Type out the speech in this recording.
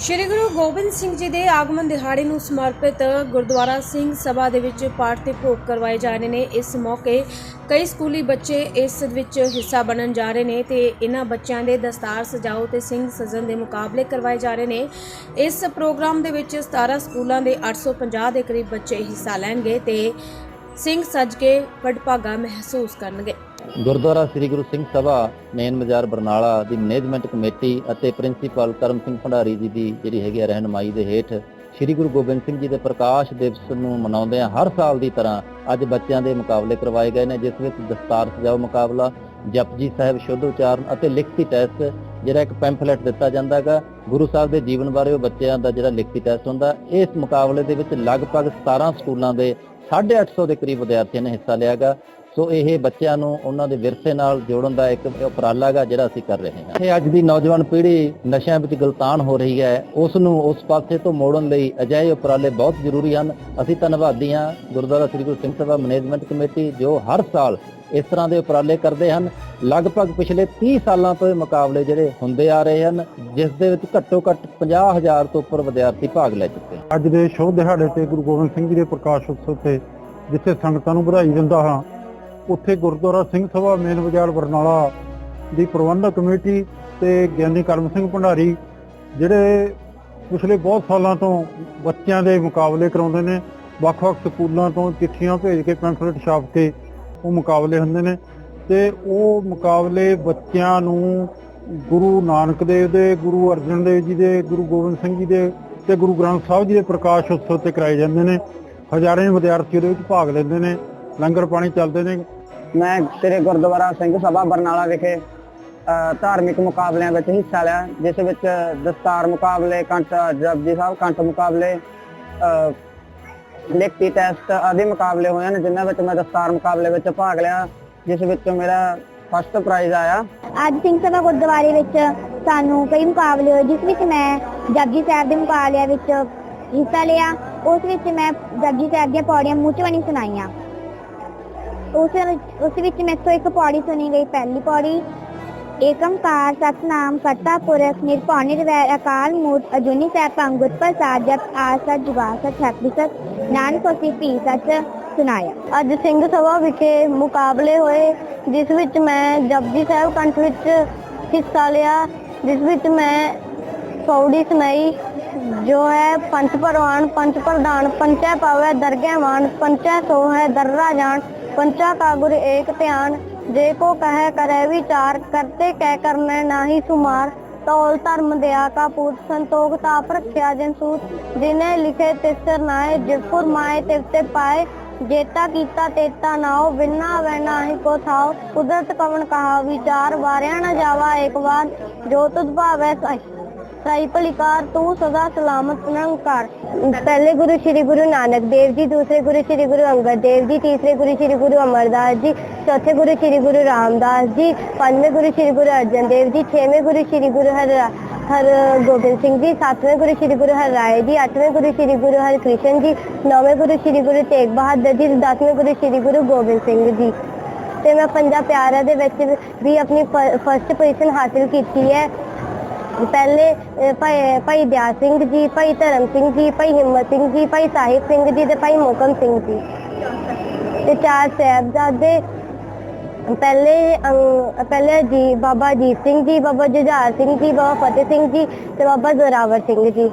ਸ਼੍ਰੀ ਗੁਰੂ ਗੋਬਿੰਦ ਸਿੰਘ ਜੀ ਦੇ ਆਗਮਨ ਦਿਹਾੜੇ ਨੂੰ ਸਮਰਪਿਤ ਗੁਰਦੁਆਰਾ ਸਿੰਘ ਸਭਾ ਦੇ ਵਿੱਚ ਪਾਠ ਤੇ ਭੋਗ ਕਰਵਾਏ ਜਾ ਰਹੇ ਨੇ। ਇਸ ਮੌਕੇ ਕਈ ਸਕੂਲੀ ਬੱਚੇ ਇਸ ਵਿੱਚ ਹਿੱਸਾ ਬਣਨ ਜਾ ਰਹੇ ਨੇ ਤੇ ਇਹਨਾਂ ਬੱਚਿਆਂ ਦੇ ਦਸਤਾਰ ਸਜਾਓ ਤੇ ਸਿੰਘ ਸਜਣ ਦੇ ਮੁਕਾਬਲੇ ਕਰਵਾਏ ਜਾ ਰਹੇ ਨੇ। ਇਸ ਪ੍ਰੋਗਰਾਮ ਦੇ ਵਿੱਚ 17 ਸਕੂਲਾਂ ਦੇ 850 ਦੇ ਕਰੀਬ ਬੱਚੇ ਹਿੱਸਾ ਲੈਣਗੇ ਤੇ ਸਿੰਘ ਸੱਜ ਕੇ ਵਡਭਾਗਾ ਮਹਿਸੂਸ ਕਰਨਗੇ। ਗੁਰਦੁਆਰਾ ਸ੍ਰੀ ਗੁਰੂ ਸਿੰਘ ਸਭਾ, ਮੇਨ ਬਾਜ਼ਾਰ ਬਰਨਾਲਾ ਦੀ ਮੈਨੇਜਮੈਂਟ ਕਮੇਟੀ ਅਤੇ ਪ੍ਰਿੰਸੀਪਲ ਕਰਮ ਸਿੰਘ ਭੰਡਾਰੀ ਜੀ ਦੀ ਜਿਹੜੀ ਹੈਗੀ ਰਹਿਨਮਾਈ ਦੇ ਹੇਠ ਸ੍ਰੀ ਗੁਰੂ ਗੋਬਿੰਦ ਸਿੰਘ ਜੀ ਦੇ ਪ੍ਰਕਾਸ਼ ਦਿਵਸ ਨੂੰ ਮਨਾਉਂਦੇ ਆ ਹਰ ਸਾਲ ਦੀ ਤਰ੍ਹਾਂ ਅੱਜ ਬੱਚਿਆਂ ਦੇ ਮੁਕਾਬਲੇ ਕਰਵਾਏ ਗਏ ਨੇ, ਜਿਸ ਵਿੱਚ ਦਸਤਾਰ ਸਜਾਓ ਮੁਕਾਬਲਾ, ਜਪਜੀ ਸਾਹਿਬ ਸ਼ੁੱਧ ਉਚਾਰਨ ਅਤੇ ਲਿਖਤੀ ਟੈਸਟ ਜਿਹੜਾ ਇੱਕ ਪੈਂਫਲੇਟ ਦਿੱਤਾ ਜਾਂਦਾ ਹੈਗਾ। ਗੁਰੂ ਸਾਹਿਬ ਦੇ ਜੀਵਨ ਬਾਰੇ ਉਹ ਬੱਚਿਆਂ ਦਾ ਜਿਹੜਾ ਲਿਖਤੀ ਟੈਸਟ ਹੁੰਦਾ, ਇਸ ਮੁਕਾਬਲੇ ਦੇ ਵਿੱਚ ਲਗਭਗ 17 ਸਕੂਲਾਂ ਦੇ 850 ਦੇ ਕਰੀਬ ਵਿਦਿਆਰਥੀਆਂ ਨੇ ਹਿੱਸਾ ਲਿਆਗਾ ਸੋ ਇਹ ਬੱਚਿਆਂ ਨੂੰ ਉਹਨਾਂ ਦੇ ਵਿਰਸੇ ਨਾਲ ਜੋੜਨ ਦਾ ਇੱਕ ਉਪਰਾਲਾ ਹੈਗਾ ਜਿਹੜਾ ਅਸੀਂ ਕਰ ਰਹੇ ਹਾਂ। ਇਹ ਅੱਜ ਦੀ ਨੌਜਵਾਨ ਪੀੜ੍ਹੀ ਨਸ਼ਿਆਂ ਵਿੱਚ ਗਲਤਾਨ ਹੋ ਰਹੀ ਹੈ। ਉਸ ਨੂੰ ਉਸ ਪਾਸੇ ਤੋਂ ਮੋੜਨ ਲਈ ਅਜਿਹੇ ਉਪਰਾਲੇ ਬਹੁਤ ਜ਼ਰੂਰੀ ਹਨ। ਅਸੀਂ ਧੰਨਵਾਦੀ ਹਾਂ ਗੁਰਦੁਆਰਾ ਸ੍ਰੀ ਗੁਰੂ ਸਿੰਘ ਸਭਾ ਮੈਨੇਜਮੈਂਟ ਕਮੇਟੀ ਜੋ ਹਰ ਸਾਲ ਇਸ ਤਰ੍ਹਾਂ ਦੇ ਉਪਰਾਲੇ ਕਰਦੇ ਹਨ। ਲਗਭਗ ਪਿਛਲੇ 30 ਸਾਲਾਂ ਤੋਂ ਇਹ ਮੁਕਾਬਲੇ ਜਿਹੜੇ ਹੁੰਦੇ ਆ ਰਹੇ ਹਨ, ਜਿਸ ਦੇ ਵਿੱਚ ਘੱਟੋ ਘੱਟ 50000 ਤੋਂ ਉੱਪਰ ਵਿਦਿਆਰਥੀ ਭਾਗ ਲੈ ਚੁੱਕੇ ਹਨ। ਅੱਜ ਦੇ ਸ਼ੁਭ ਦਿਹਾੜੇ ਤੇ ਗੁਰੂ ਗੋਬਿੰਦ ਸਿੰਘ ਜੀ ਦੇ ਪ੍ਰਕਾਸ਼ ਉਤਸਵ ਤੇ ਜਿੱਥੇ ਸੰਗਤਾਂ ਨੂੰ ਵਧਾਈ ਦਿੰਦਾ ਹਾਂ ਉੱਥੇ ਗੁਰਦੁਆਰਾ ਸਿੰਘ ਸਭਾ, ਮੇਨ ਬਾਜ਼ਾਰ ਬਰਨਾਲਾ ਦੀ ਪ੍ਰਬੰਧਕ ਕਮੇਟੀ ਤੇ ਗਿਆਨੀ ਕਰਮ ਸਿੰਘ ਭੰਡਾਰੀ, ਜਿਹੜੇ ਪਿਛਲੇ ਬਹੁਤ ਸਾਲਾਂ ਤੋਂ ਬੱਚਿਆਂ ਦੇ ਮੁਕਾਬਲੇ ਕਰਾਉਂਦੇ ਨੇ, ਵੱਖ-ਵੱਖ ਸਕੂਲਾਂ ਤੋਂ ਚਿੱਠੀਆਂ ਭੇਜ ਕੇ, ਪੈਂਫਲੇਟ ਛਾਪ ਕੇ ਉਹ ਮੁਕਾਬਲੇ ਹੁੰਦੇ ਨੇ ਤੇ ਉਹ ਮੁਕਾਬਲੇ ਬੱਚਿਆਂ ਨੂੰ ਗੁਰੂ ਨਾਨਕ ਦੇਵ ਦੇ, ਗੁਰੂ ਅਰਜਨ ਦੇਵ ਜੀ ਦੇ, ਗੁਰੂ ਗੋਬਿੰਦ ਸਿੰਘ ਜੀ ਦੇ ਤੇ ਗੁਰੂ ਗ੍ਰੰਥ ਸਾਹਿਬ ਜੀ ਦੇ ਪ੍ਰਕਾਸ਼ ਉਤਸਵ ਤੇ ਕਰਾਏ ਜਾਂਦੇ ਨੇ। ਹਜ਼ਾਰਾਂ ਵਿਦਿਆਰਥੀ ਉਹਦੇ ਵਿੱਚ ਭਾਗ ਲੈਂਦੇ ਨੇ, ਲੰਗਰ ਪਾਣੀ ਚੱਲਦੇ ਨੇ ਮੈਂ ਸ੍ਰੀ ਗੁਰਦੁਆਰਾ ਸਿੰਘ ਸਭਾ ਬਰਨਾਲਾ ਵਿਖੇ ਧਾਰਮਿਕ ਮੁਕਾਬਲਿਆਂ ਵਿੱਚ ਹਿੱਸਾ ਲਿਆ, ਜਿਸ ਵਿੱਚ ਦਸਤਾਰ ਮੁਕਾਬਲੇ, ਕੰਠ ਜਪਜੀ ਸਾਹਿਬ, ਕੰਠ ਮੁਕਾਬਲੇ ਲਿਖਤੀ ਟੈਸਟ ਆਦਿ ਮੁਕਾਬਲੇ ਹੋਏ ਹਨ, ਜਿਨ੍ਹਾਂ ਵਿੱਚ ਮੈਂ ਦਸਤਾਰ ਮੁਕਾਬਲੇ ਵਿੱਚ ਭਾਗ ਲਿਆ, ਜਿਸ ਵਿੱਚ ਮੇਰਾ ਫਸਟ ਪ੍ਰਾਈਜ਼ ਆਇਆ। ਅੱਜ ਸਿੰਘ ਸਭਾ ਗੁਰਦੁਆਰੇ ਵਿੱਚ ਸਾਨੂੰ ਕਈ ਮੁਕਾਬਲੇ ਹੋਏ, ਜਿਸ ਵਿੱਚ ਮੈਂ ਜਪਜੀ ਸਾਹਿਬ ਦੇ ਮੁਕਾਬਲਿਆਂ ਵਿੱਚ ਹਿੱਸਾ ਲਿਆ, ਉਸ ਵਿੱਚ ਮੈਂ ਜਪਜੀ ਸਾਹਿਬ ਦੀਆਂ ਪੌੜੀਆਂ ਮੂੰਹ ਚ ਬਣੀ ਸੁਣਾਈਆਂ। ਉਸ ਵਿੱਚ ਉਸ ਵਿੱਚ ਮੈਥੋਂ ਇੱਕ ਪੌੜੀ ਸੁਣੀ ਗਈ। ਪਹਿਲੀ ਪੌੜੀ ਏਕੰਕਾਰ ਸਤਨਾਮ ਕਰਤਾ ਪੁਰਖ ਨਿਰਭਉ ਨਿਰਵੈਰ ਅਕਾਲ ਮੂਰਤ ਅਜੂਨੀ ਸੈਭੰ ਗੁਰ ਪ੍ਰਸਾਦ ਜਪ ਆਸਾ ਜੁਗਾ ਸਚ ਹੱਤੀ ਨਾਨਕ ਹੋਸੀ ਭੀ ਸਚ ਸੁਣਾਇਆ ਅੱਜ ਸਿੰਘ ਸਭਾ ਵਿਖੇ ਮੁਕਾਬਲੇ ਹੋਏ, ਜਿਸ ਵਿੱਚ ਮੈਂ ਜਪਜੀ ਸਾਹਿਬ ਕੰਠ ਵਿੱਚ ਹਿੱਸਾ ਲਿਆ, ਜਿਸ ਵਿੱਚ ਮੈਂ ਪੌੜੀ ਸੁਣਾਈ, ਜੋ ਹੈ ਪੰਚ ਪਰਵਾਨ ਪੰਚ ਪ੍ਰਧਾਨ, ਪੰਚੈ ਪਾਵੈ ਦਰਗਹਿਵਾਨ ਪੰਚੈ ਸੋ ਹੈ ਦਰਰਾ ਜਾਣ। ਪੰਚਾ ਕਾ ਗੁਰ ਏਕ ਧਿਆਨ, ਜੇ ਕੋ ਕਹੈ ਕਰੈ ਵਿਚਾਰ ਕਰਤੇ ਕਹਿ ਕਰਨੈ ਨਾਹੀ ਸੁਮਾਰ। ਤੌਲ ਧਰਮ ਦਿਆ ਕਾ ਪੂਤ ਸੰਤੋਖ, ਤਾਪ ਰੱਖਿਆ ਜਨ ਸੂਤ। ਜਿਨੇ ਲਿਖੇ ਤਿਸ ਸਰਨਾਏ ਜਿਵ ਮਾਏ ਤਿਵ ਤੇ ਪਾਏ। ਜੇਤਾ ਕੀਤਾ ਤੇਤਾ ਨਾਉ ਬਿਨਾ ਵੈਨਾ ਨਾਹੀ ਕੋ ਥਾਉ। ਕੁਦਰਤ ਕਵਨ ਕਹਾ ਵਿਚਾਰ ਵਾਰਿਆ ਨਾ ਜਾਵਾ ਏਕ ਵਾਰ। ਜੋ ਤੁਧ ਭਾਵੈ ਸਾਈ। ਸਾਈ ਭਲਿਕਾਰ ਤੂੰ ਸਦਾ ਸਲਾਮਤ ਨਿਰੰਕਾਰ ਪਹਿਲੇ ਗੁਰੂ ਸ੍ਰੀ ਗੁਰੂ ਨਾਨਕ ਦੇਵ ਜੀ ਦੂਸਰੇ ਗੁਰੂ ਸ੍ਰੀ ਗੁਰੂ ਅੰਗਦ ਦੇਵ ਜੀ ਤੀਸਰੇ ਗੁਰੂ ਸ੍ਰੀ ਗੁਰੂ ਅਮਰਦਾਸ ਜੀ ਚੌਥੇ ਗੁਰੂ ਸ੍ਰੀ ਗੁਰੂ ਰਾਮਦਾਸ ਜੀ ਪੰਜਵੇਂ ਗੁਰੂ ਸ੍ਰੀ ਗੁਰੂ ਅਰਜਨ ਦੇਵ ਜੀ ਛੇਵੇਂ ਗੁਰੂ ਸ੍ਰੀ ਗੁਰੂ ਹਰ ਹਰ ਗੋਬਿੰਦ ਸਿੰਘ ਜੀ ਸੱਤਵੇਂ ਗੁਰੂ ਸ੍ਰੀ ਗੁਰੂ ਹਰਿਰਾਏ ਜੀ ਅੱਠਵੇਂ ਗੁਰੂ ਸ੍ਰੀ ਗੁਰੂ ਹਰਿਕ੍ਰਿਸ਼ਨ ਜੀ ਨੌਵੇਂ ਗੁਰੂ ਸ੍ਰੀ ਗੁਰੂ ਤੇਗ ਬਹਾਦਰ ਜੀ ਦਸਵੇਂ ਗੁਰੂ ਸ੍ਰੀ ਗੁਰੂ ਗੋਬਿੰਦ ਸਿੰਘ ਜੀ ਤੇ ਮੈਂ ਪੰਜਾਂ ਪਿਆਰਿਆਂ ਦੇ ਵਿੱਚ ਵੀ ਆਪਣੀ ਫਸਟ ਪੋਜੀਸ਼ਨ ਹਾਸਿਲ ਕੀਤੀ ਹੈ ਪਹਿਲੇ ਭਾਈ ਭਾਈ ਦਿਆਲ ਸਿੰਘ ਜੀ, ਭਾਈ ਧਰਮ ਸਿੰਘ ਜੀ, ਭਾਈ ਹਿੰਮਤ ਸਿੰਘ ਜੀ, ਭਾਈ ਸਾਹਿਬ ਸਿੰਘ ਜੀ ਤੇ ਭਾਈ ਮੋਕਮ ਸਿੰਘ ਜੀ। ਤੇ ਚਾਰ ਸਾਹਿਬਜ਼ਾਦੇ, ਪਹਿਲੇ ਪਹਿਲੇ ਜੀ, ਬਾਬਾ ਅਜੀਤ ਸਿੰਘ ਜੀ, ਬਾਬਾ ਜੁਝਾਰ ਸਿੰਘ ਜੀ, ਬਾਬਾ ਫਤਿਹ ਸਿੰਘ ਜੀ ਤੇ ਬਾਬਾ ਜ਼ੋਰਾਵਰ ਸਿੰਘ ਜੀ।